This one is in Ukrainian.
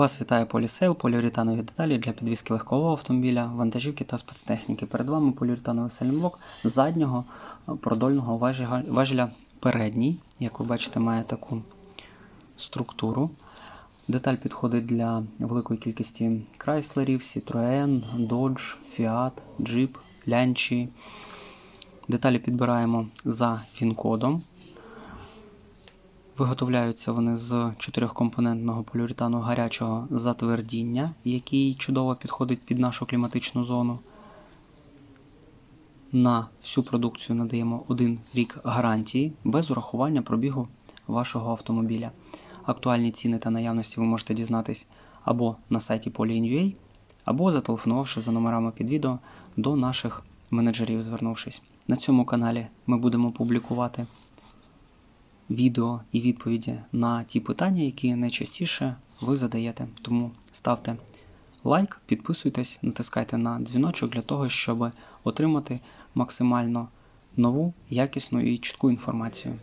Вас вітає Полісейл, поліуретанові деталі для підвізки легкового автомобіля, вантажівки та спецтехніки. Перед вами поліуретановий сайлентблок заднього е, продольного важеля, передній. Як ви бачите, має таку структуру. Деталь підходить для великої кількості крайслерів, Citroën, Dodge, Fiat, Jeep, Lancia. Деталі підбираємо за фін-кодом. Виготовляються вони з чотирьохкомпонентного поліуретану гарячого затвердіння, який чудово підходить під нашу кліматичну зону. На всю продукцію надаємо один рік гарантії без урахування пробігу вашого автомобіля. Актуальні ціни та наявності ви можете дізнатись або на сайті Poly.in.ua, або зателефонувавши за номерами під відео до наших менеджерів, звернувшись. На цьому каналі ми будемо публікувати відео і відповіді на ті питання, які найчастіше ви задаєте. Тому ставте лайк, підписуйтесь, натискайте на дзвіночок для того, щоб отримати максимально нову, якісну і чітку інформацію.